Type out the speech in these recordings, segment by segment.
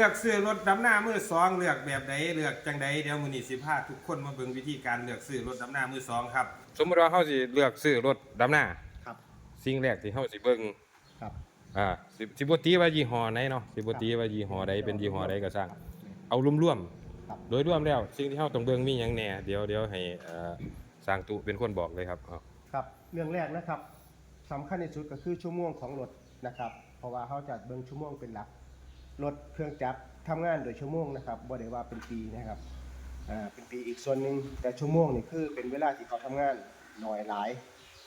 เลือกซื้อรถดำหน้ามือสองเลือกแบบใดเลือกจังใดเดี๋ยวมื้อนี้สิพาทุกคนมาเบิ่งวิธีการเลือกซื้อรถดำหน้ามือสองครับสมมติว่าเฮาสิเลือกซื้อรถดำหน้าครับ สิ่งแรกที่เฮาสิเบิ่งครับ อ่าสิสิบ่ตีว่ายี่ห้อไหนเนาะสิบ่ตีว่ายี่ห้อใดเป็นยี่ห้อใดก็สร้างเอารวมครับ ๆโดยรวมแล้ว สิ่งที่เฮาต้องเบิ่งมีหยังแหน่เดี๋ยวเดี๋ยวให้เอ่อสร้างตุเป็นคนบอกเลยครับเอา ครับ เรื่องแรกนะครับสำคัญที่สุดก็คือชั่วโมงของรถนะครับ เพราะว่าเขาจะเบิ่งชั่วโมงเป็นหลัก รถเครื่องจักรทำงานโดยชั่วโมงนะครับบ่ได้ว่าเป็นปีนะครับอ่าเป็นปีอีกส่วนหนึ่งแต่ชั่วโมงนี่คือเป็นเวลาที่เขาทำงานน้อยหลาย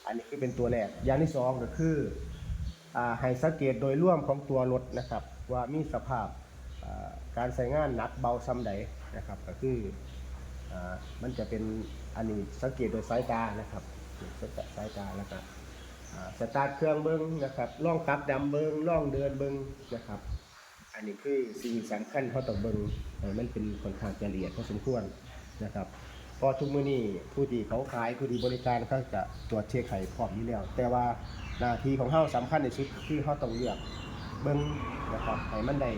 อันนี้คือเป็นตัวแรกอย่างที่สองก็คืออ่าให้สังเกตโดยร่วมของตัวรถนะครับ ว่ามีสภาพอ่าการใช้งานหนักเบาซ้ำใดนะครับ ก็คืออ่ามันจะเป็นอันนี้สังเกตโดยสายตานะครับสายตาแล้วก็อ่าสตาร์ทเครื่องเบิ้งนะครับล่องปรับดำเบิ้งล่องเดินเบิ้งนะครับ อันนี้คือสิ่งสำคัญเขาต้องเบิ้งให้มันเป็นค่อนข้างจะละเอียดพอสมควรนะครับพอทุกมื้อนี้ผู้ที่เขาขายผู้ที่บริการเขาจะตรวจเช็คไข่พร้อมอยู่แล้ว แต่ว่าหน้าที่ของเขาสำคัญที่สุดคือเขาต้องเลือกเบิ้งนะครับให้มันได้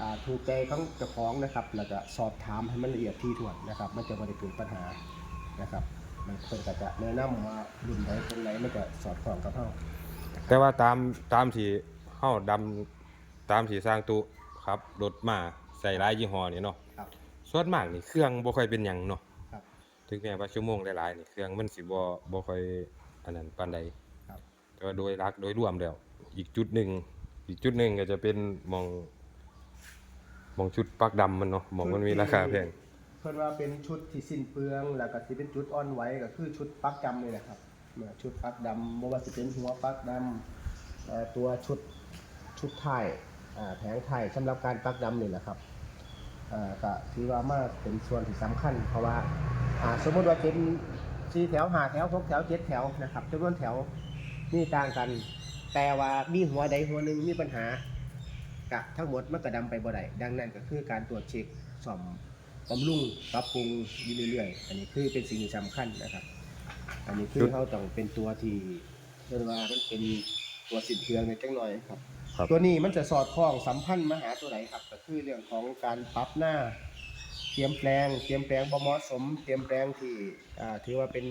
อ่าถูกใจของเจ้าของนะครับแล้วก็สอบถามให้มันละเอียดที่ถ้วนนะครับ มันจะไม่ได้เกิดปัญหานะครับ มันเพิ่นก็จะแนะนำว่ารุ่นไหนตรงไหนมันจะสอดคล้องกับเฮาแต่ว่าตามตามที่เฮาดำ ตามที่สร้างตุครับรถมาใส่หลายยี่ห้อนี่เนาะครับ ส่วนมากนี่เครื่องบ่ค่อยเป็นหยังเนาะครับ ถึงแม้ว่าชั่วโมงหลายๆนี่เครื่องมันสิบ่บ่ค่อยอันนั้นปานใดครับแต่ว่าโดยหลักโดยรวมแล้ว อีกจุดหนึ่งอีกจุดหนึ่งก็จะเป็นหมองหมองชุดปักดำมันเนาะหมองมันมีราคาแพง เพิ่นว่าเป็นชุดที่สิ้นเปลือง แล้วก็ที่เป็นจุดอ่อนไหวก็คือชุดปลั๊กดำนี่แหละครับเมื่อชุดปลั๊กดำบ่ว่าสิเป็นหัวปลั๊กดำเอ่อตัวชุดชุดท้ายอ่า แผงท้ายสำหรับการปักดำนี่แหละครับก็ถือว่ามาเป็นส่วนที่สำคัญ เพราะว่าสมมุติว่าเป็นสี่แถวห้าแถวหกแถวเจ็ดแถวนะครับจำนวนแถวนี่ต่างกัน แต่ว่ามีหัวใดหัวหนึ่งมีปัญหากะทั้งหมดมันก็ดำไปบ่ได้ดังนั้นก็คือการตรวจเช็คซ่อมบำรุงปรับปรุงอยู่เรื่อยๆอันนี้คือเป็นสิ่งที่สำคัญนะครับ อันนี้คือเขาต้องเป็นตัวที่เรียกว่ามันเป็นตัวสินเทืองในจังหน่อยครับ ครับ ตัวนี้มันจะสอดคล้องสัมพันธ์มาหาตัวไหนครับ ก็คือเรื่องของการปรับหน้า เตรียมแปลง เตรียมแปลงบ่เหมาะสม เตรียมแปลงที่อ่าถือว่าเป็น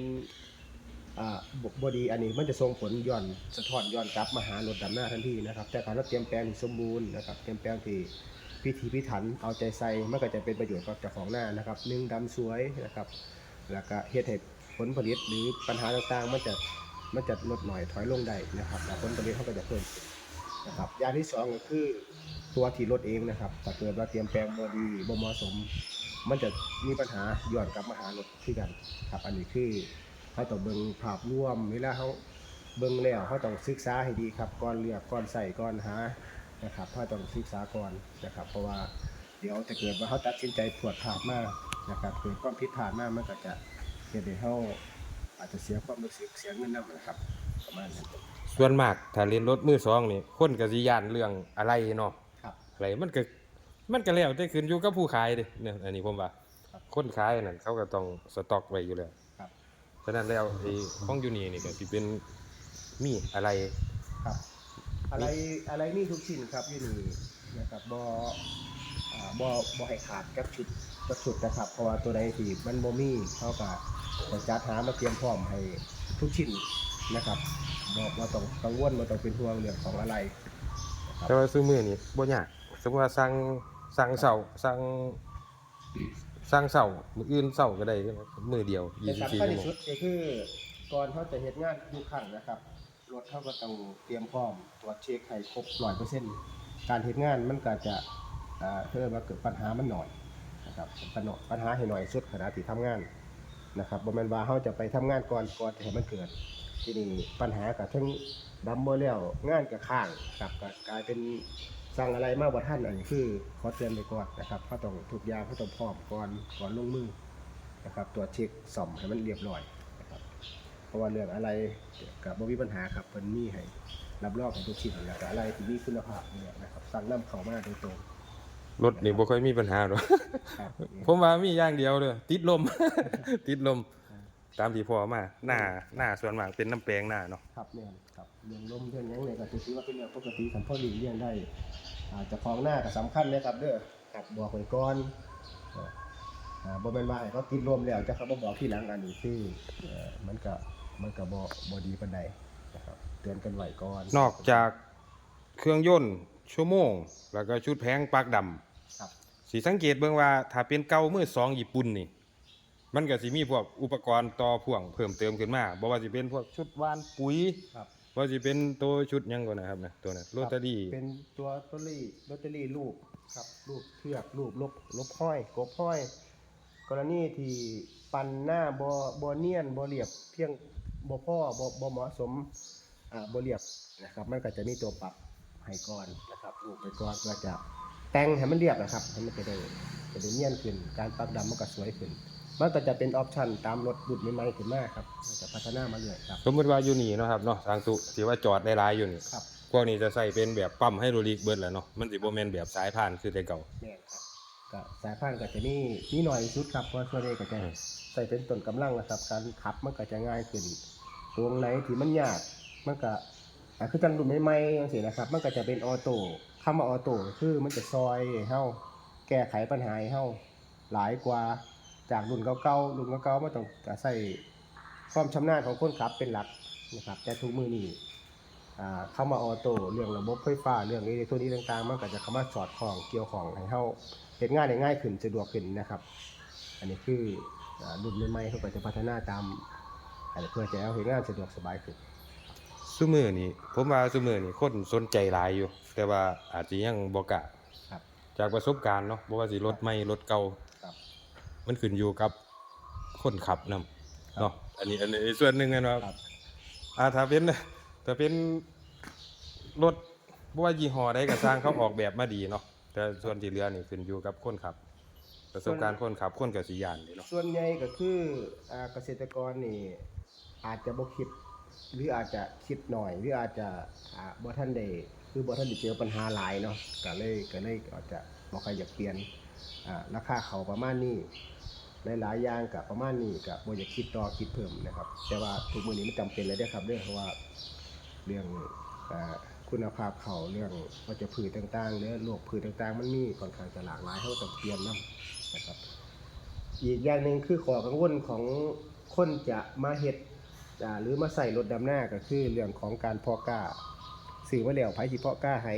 อ่าบบดีอันนี้มันจะส่งผลย้อนสะท้อนย้อนกลับมาหารถดำหน้าทันทีนะครับ แต่ถ้าเราเตรียมแปลงที่สมบูรณ์นะครับ เตรียมแปลงที่พิถีพิถันเอาใจใส่มันก็จะเป็นประโยชน์กับเจ้าของหน้านะครับหนึ่งดำสวยนะครับแล้วก็เฮ็ดให้ผลผลิตหรือปัญหาต่างๆ มันจะมันจะลดหน่อยถอยลงได้นะครับแล้วผลผลิตเขาก็จะเพิ่ม นะครับอย่างที่สองก็คือตัวที่รถเองนะครับถ้าเกิดว่าเตรียมแปลงบ่ดีบ่เหมาะสม มันจะมีปัญหาย้อนกลับมาหารถที่กันครับอันนี้คือเขาต้องเบิ่งภาพรวมเวลาเขาเบิ่งแล้วเขาต้องศึกษาให้ดีครับก่อนเลือกก่อนใส่ก่อนหานะครับเขาต้องศึกษาก่อนนะครับ เพราะว่าเดี๋ยวจะเกิดว่าเขาตัดสินใจผวดผาดมากนะครับเกิดความผิดพลาดมากมันก็จะเกิดให้เขาอาจจะเสียความรู้สึกเสียเงินนำนะครับ ประมาณนั้น ส่วนมากถ้าเล่นรถมือสองนี่คนก็สิย่านเรื่องอะไรเนาะครับอะไรมันก็มันก็แล้วแต่ขึ้นอยู่กับผู้ขายเด้เนี่ยอันนี้ผมว่าครับคนขายนั่นเขาก็ต้องสต็อกไว้อยู่แล้วครับ ฉะนั้นแล้วไอ้ของยูนี่นี่ก็สิเป็นมีอะไรครับ อะไรอะไรนี่ทุกชิ้นครับอยู่นี่นะครับบ่อ่าบ่บ่ให้ขาดกับชุดกับชุดนะครับ เพราะว่าตัวใดที่มันบ่มีเขาก็จะจัดหามาเตรียมพร้อมให้ทุกชิ้น นะครับบอกว่าต้องกังวลว่าต้องเป็นห่วงเรื่องของอะไรแต่ว่าซื้อมือนี่บ่ยากสมมุติว่าสั่งสั่งเสาสั่งสั่งเสามื้ออื่นเสาก็ได้มือเดียวแต่24สำชั่วคัญโมที่งสุดก็คือก่อนเขาจะเฮ็ดงานทุกครั้งนะครับรถเขาก็ต้องเตรียมพร้อมตรวจเช็คให้ครบ100%การเฮ็ดงานมันก็จะอ่าเพื่อว่าเกิดปัญหามันหน่อยนะครับปัญหาปัญหาให้หน่อยสุดขณะที่ทำงานนะครับบ่แม่นว่าเฮาจะไปทำงานก่อนก่อนจะให้มันเกิด ที่นี่ปัญหาก็ทั้งดำบ่แล้วงานก็ค้างครับก็กลายเป็นสั่งอะไรมาบ่ทันอันนี้คือขอเตือนไว้ก่อนนะครับเขาต้องทุกอย่างเขาต้องพร้อมก่อนก่อนลงมือนะครับตัวจเช็คซ่อมให้มันเรียบร้อยนะครับเพราะว่าเรื่องอะไรกับบ่มีปัญหาครับเพิ่นมีให้รับรองของทุกชิ้นแล้วก็อะไรที่มีคุณภาพเนี่ยนะครับสั่งนำเข้ามาโดยตรงรถนี่บ่ค่อยมีปัญหาหรอกครับผมว่ามีอย่างเดียวเลยติดลม ติดลม ตามที่พ่อมาหน้าหน้าส่วนมากเป็นน้ำแปลงหน้าเนาะครับเนี่ยครับเรื่องลมเรื่องหยังเนี่ยก็ถือว่าเป็นเรื่องปกติสัมพอดีเลี่ยงได้อ่าเจะคลองหน้าก็สำคัญนะครับเด้อครับบอกไว้ก่อนอ่าอ่าบ่แม่นว่าให้เขาติดรวมแล้วจะเขามาบอกทีหลังอันนี้คือเอ่อมันก็มันก็บ่บ่ดีปานใดนะครับเตือนกันไว้ก่อนนอกจากเครื่องยนต์ชั่วโมง แล้วก็ชุดแพงปากดำครับสิสังเกตเบิ่งว่าถ้าเป็นเก่ามือสองญี่ปุ่นนี่ มันก็สิมีพวกอุปกรณ์ต่อพ่วงเพิ่มเติมขึ้นมาบ่ว่าสิเป็นพวกชุดหวานปุ๋ยครับ บ่ว่าสิเป็นตัวชุดหยังก่อนนะครับนะตัวนั้นโรตารี่เป็นตัวลอตเตอรี่ลอตเตอรี่รูปครับรูปเทือกรูปลบลบห้อยกบห้อย กรณีที่ปันหน้าบ่บ่เนียนบ่เรียบเพียงบ่พอบ่บ่เหมาะสมอ่าบ่เรียบนะครับ มันก็จะมีตัวปรับให้ก่อนนะครับรูปไปก่อนเพื่อจะแต่งให้มันเรียบนะครับให้มันจะได้จะได้เนียนขึ้น การปรับดำมันก็สวยขึ้น มันก็จะเป็นออปชั่นตามรถรุ่นใหม่ๆขึ้นมาครับมันจะพัฒนามาเรื่อยครับ สมมุติว่าอยู่นี่เนาะครับเนาะทางตุที่ว่าจอดได้หลายอยู่นี่ครับ พวกนี้จะใส่เป็นแบบปั๊มไฮโดรลิกเบิดแหละเนาะมันสิบ่แม่นแบบสายพานคือแต่เก่า แม่นครับก็สายพันธุ์ก็จะนี่นี่หน่อยที่สุดครับเพราะส่วนนี้ก็จะใส่เป็นต้นกำลังนะครับการขับมันก็จะง่ายขึ้น ตรงไหนที่มันยากมันก็อ่าคือจังรุ่นใหม่ๆจังซี่นะครับ มันก็จะเป็นออโต้คำว่าออโต้ก็คือมันจะซอยให้เฮาแก้ไขปัญหาให้เฮาหลายกว่า จากรุ่นเก่าๆรุ่นเก่าๆมันต้องใส่ความชำนาญของคนขับเป็นหลักนะครับแต่ทุกมือนี้อ่าเข้ามาออโต้เรื่องระบบไฟฟ้าเรื่องอิเล็กทรอนิกส์ต่างๆมันก็จะเข้ามาสอดคล้องเกี่ยวของให้เฮาเฮ็ดงานได้ง่ายขึ้นสะดวกขึ้นนะครับ อันนี้คืออ่ารุ่นใหม่ๆเขาก็จะพัฒนาตามอันนี้เพื่อจะเอาเฮ็ดงานสะดวกสบายขึ้นซุมื้อนี้ผมว่าซุมื้อนี้คนสนใจหลายอยู่ แต่ว่าอาจสิยังบ่กล้าครับจากประสบการณ์เนาะบ่ว่าสิรถใหม่รถเก่าครับ มันขึ้นอยู่กับคนขับนํเนาะอันนี้อันนี้ส่วนหนึ่งนะคครัรับบอ่าถ้าเป็นถ้าเป็นรถบ่ว่ายี่ห้อใดก็สร้างเขาออกแบบมาดีเนาะแต่ส่วนที่เหลือนี่ขึ้นอยู่กับคนขับ ประสบการณ์คนขับคนก็สิย่านนี่เนาะส่วนใหญ่ก็คืออ่าเกษตรกรนี่อาจจะบ่คิดหรืออาจจะคิดหน่อยหรืออาจจะอ่าบ่ทันได้คือบ่ทันได้เจอปัญหาหลายเนาะก็เลยก็เลยอาจจะบ่ค่อยอยากเปลี่ยนอ่า ราคาเขาประมาณนี้หลายๆอย่างกับประมาณนี้กับบ่อยากคิดต่อคิดเพิ่มนะครับ แต่ว่าทุกมือนี้ไมันจำเป็นเลยเด้อครับเรื่องเพราะว่าเรื่องอคุณภาพเขาเรื่องวัชพืชต่างๆเรื่อโรคพืชต่างๆ มันมีค่อนข้างจะหลากหลายเขาต้องเตรียมนํนะครับ อีกอย่างหนึ่งคือขอกังวลของคนจะมาเฮ็ดหรือมาใส่รถดำหน้าก็คือเรื่องของการพาะกล้าสื่อว่าแล้วไผสิเพาะกล้าให้